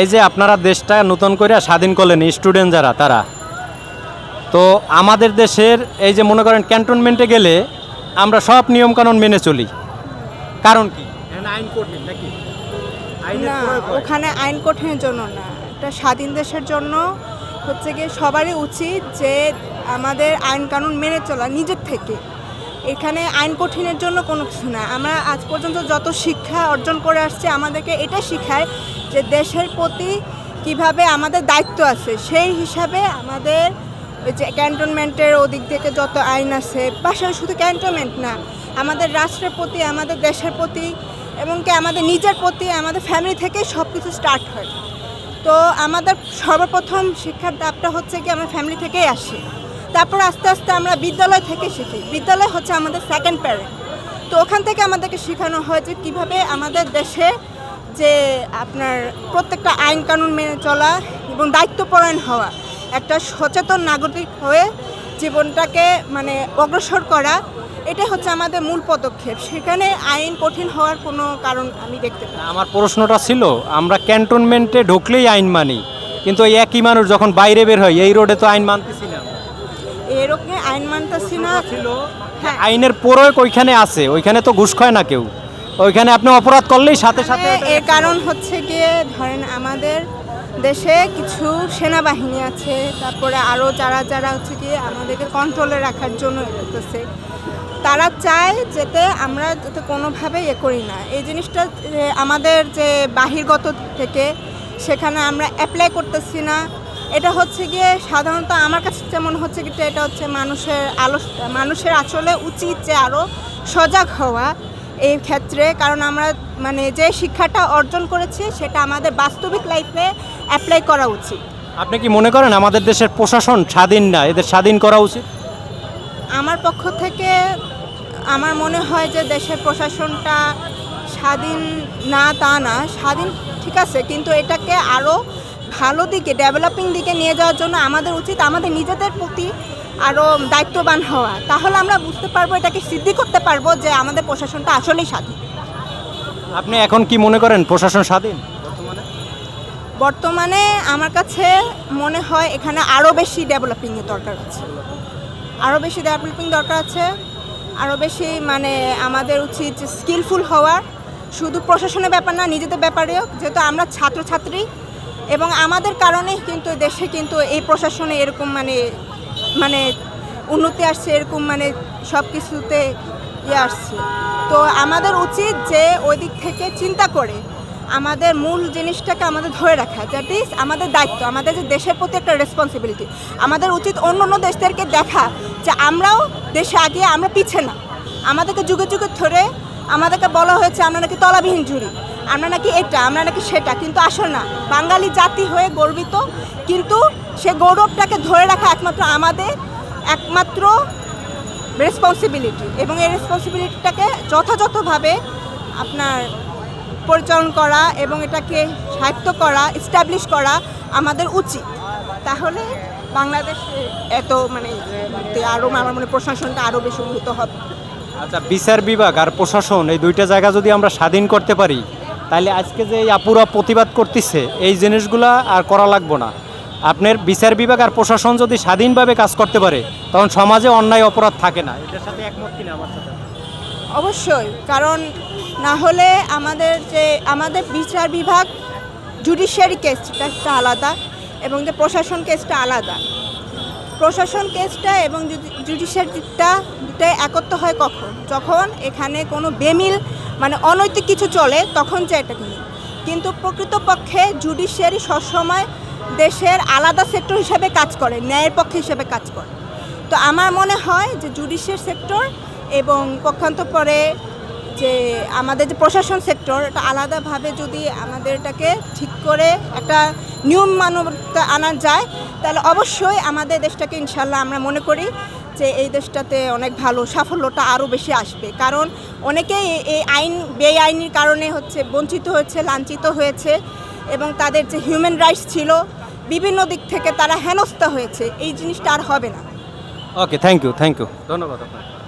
এই যে আপনারা দেশটা নতুন করে স্বাধীন করলেন স্টুডেন্ট যারা তারা। তো আমাদের দেশের এই যে মনে করেন ক্যান্টনমেন্টে গেলে আমরা সব নিয়মকানুন মেনে চলি। কারণ কি? আইন কঠিন নাকি? না ওখানে আইন কঠিনের জন্য না। এটা স্বাধীন দেশের জন্য হচ্ছে গিয়ে সবারই উচিত যে আমাদের আইন কানুন মেনে চলা নিজের থেকে। এখানে আইন কঠিনের জন্য কোনো কিছু না। আমরা আজ পর্যন্ত যত শিক্ষা অর্জন করে আসছি আমাদেরকে এটা শেখায় যে দেশের প্রতি কীভাবে আমাদের দায়িত্ব আছে, সেই হিসাবে আমাদের ওই যে ক্যান্টনমেন্টের ওদিক থেকে যত আইন আছে পাশাপাশি শুধু ক্যান্টনমেন্ট না, আমাদের রাষ্ট্রের প্রতি, আমাদের দেশের প্রতি এবং কি আমাদের নিজের প্রতি, আমাদের ফ্যামিলি থেকেই সব কিছু স্টার্ট হয়। তো আমাদের সর্বপ্রথম শিক্ষার ধাপটা হচ্ছে কি, আমরা ফ্যামিলি থেকেই আসি। তারপর আস্তে আস্তে আমরা বিদ্যালয় থেকে শিখি। বিদ্যালয় হচ্ছে আমাদের সেকেন্ড প্যারেন্ট তো ওখান থেকে আমাদেরকে শেখানো হয় যে কীভাবে আমাদের দেশে যে আপনার প্রত্যেকটা আইন কানুন মেনে চলা এবং দায়িত্বপরায়ণ হওয়া একটা সচেতন নাগরিক হয়ে জীবনটাকে মানে অগ্রসর করা এটা হচ্ছে আমাদের মূল পদক্ষেপ। সেখানে আইন কঠিন হওয়ার কোনো কারণ আমি দেখতে পাই আমার প্রশ্নটা ছিল আমরা ক্যান্টনমেন্টে ঢুকলেই আইন মানি কিন্তু এই একই মানুষ যখন বাইরে বের হয় এই রোডে তো আইন মানতেছি না। এরকম আইন মানতেছি না। ছিল হ্যাঁ। আইনের প্রয়োগ ওইখানে আছে ওইখানে তো ঘুষ খায় না কেউ। ওইখানে আপনি অপরাধ করলেই সাথে সাথে মানে এর কারণ হচ্ছে গিয়ে ধরেন আমাদের দেশে কিছু সেনাবাহিনী আছে তারপরে আরও যারা যারা হচ্ছে গিয়ে আমাদেরকে কন্ট্রোলে রাখার জন্য এগোতেছে তারা চায় যাতে আমরা যাতে কোনোভাবে ইয়ে করি না। এই জিনিসটা আমাদের যে বাহিরগত থেকে সেখানে আমরা অ্যাপ্লাই করতেছি না। এটা হচ্ছে গিয়ে সাধারণত আমার কাছে যেমন হচ্ছে কি এটা হচ্ছে মানুষের আলো মানুষের আসলে উচিত যে আরও সজাগ হওয়া। এই ক্ষেত্রে কারণ আমরা মানে যে শিক্ষাটা অর্জন করেছি সেটা আমাদের বাস্তবিক লাইফে অ্যাপ্লাই করা উচিত। আপনি কি মনে করেন আমাদের দেশের প্রশাসন স্বাধীন না? এদের স্বাধীন করা উচিত? আমার পক্ষ থেকে আমার মনে হয় যে দেশের প্রশাসনটা স্বাধীন না তা না। স্বাধীন ঠিক আছে কিন্তু এটাকে আরও ভালো দিকে ডেভেলপিং দিকে নিয়ে যাওয়ার জন্য আমাদের উচিত আমাদের নিজেদের প্রতি আরও দায়িত্ববান হওয়া তাহলে আমরা বুঝতে পারব এটাকে সিদ্ধি করতে পারব যে আমাদের প্রশাসনটা আসলেই স্বাধীন। আপনি এখন কি মনে করেন প্রশাসন স্বাধীন? বর্তমানে? আমার কাছে মনে হয় এখানে আরও বেশি ডেভেলপিংয়ের দরকার আছে। আরও বেশি ডেভেলপিং দরকার আছে আরও বেশি মানে আমাদের উচিত স্কিলফুল হওয়ার। শুধু প্রশাসনের ব্যাপার না নিজেদের ব্যাপারেও যেহেতু আমরা ছাত্রছাত্রী এবং আমাদের কারণে কিন্তু দেশে কিন্তু এই প্রশাসনে এরকম মানে মানে উন্নতি আসছে এরকম মানে সব কিছুতে ইয়ে আসছে। তো আমাদের উচিত যে ওই দিক থেকে চিন্তা করে, আমাদের মূল জিনিসটাকে আমাদের ধরে রাখা দ্যাট ইজ আমাদের দায়িত্ব, আমাদের যে দেশের প্রতি একটা রেসপন্সিবিলিটি আমাদের উচিত অন্য অন্য দেশদেরকে দেখা যে আমরাও দেশে আগে আমরা পিছে না। আমাদেরকে যুগে যুগে ধরে আমাদেরকে বলা হয়েছে আমরা নাকি তলাবিহীন জুড়ি, আমরা নাকি এটা, আমরা নাকি সেটা, কিন্তু আসল না। বাঙালি জাতি হয়ে গর্বিত, কিন্তু সে গৌরবটাকে ধরে রাখা একমাত্র আমাদের, একমাত্র রেসপন্সিবিলিটি এবং এই রেসপন্সিবিলিটিটাকে যথাযথভাবে আপনার পরিচালন করা এবং এটাকে সাহিত্য করা এস্টাবলিশ করা আমাদের উচিত। তাহলে বাংলাদেশ এত মানে আরও আমার মনে প্রশাসনটা আরও বেশি উন্নত হবে। আচ্ছা বিচার বিভাগ আর প্রশাসন এই দুইটা জায়গা যদি আমরা স্বাধীন করতে পারি তাহলে আজকে যে এই আপুরা প্রতিবাদ করতেছে, এই জিনিসগুলা আর করা লাগবো না। আপনার বিচার বিভাগ আর প্রশাসন যদি স্বাধীনভাবে কাজ করতে পারে, তখন সমাজে অন্যায় অপরাধ থাকে না। এটার সাথে একমত কিনা আমার সাথে? অবশ্যই, কারণ না হলে আমাদের যে, আমাদের বিচার বিভাগ জুডিশিয়ারি কেসটা একটা আলাদা এবং যে প্রশাসন কেসটা আলাদা। প্রশাসন কেসটা এবং জুডিশিয়ারিটা দুটাই একত্র হয় কখন? যখন এখানে কোনো বেমিল মানে অনৈতিক কিছু চলে, তখন যে এটা কিনি কিন্তু প্রকৃতপক্ষে জুডিশিয়ারি সবসময় দেশের আলাদা সেক্টর হিসেবে কাজ করে, ন্যায়ের পক্ষে হিসেবে কাজ করে। তো আমার মনে হয় যে জুডিশিয়াল সেক্টর এবং পক্ষান্তপরে যে আমাদের যে প্রশাসন সেক্টর এটা আলাদাভাবে যদি আমাদের এটাকে ঠিক করে একটা নিয়ম মানবতা আনা যায়, তাহলে অবশ্যই আমাদের দেশটাকে ইনশাল্লাহ আমরা মনে করি যে এই দেশটাতে অনেক ভালো সাফল্যটা আরও বেশি আসবে। কারণ অনেকেই এই আইন, বেআইনির কারণে হচ্ছে বঞ্চিত হয়েছে, লাঞ্ছিত হয়েছে। এবং তাদের যে হিউম্যান রাইটস ছিল, বিভিন্ন দিক থেকে তারা হেনস্থা হয়েছে। এই জিনিসটা আর হবে না। Okay thank you thank you ধন্যবাদ আপনাকে।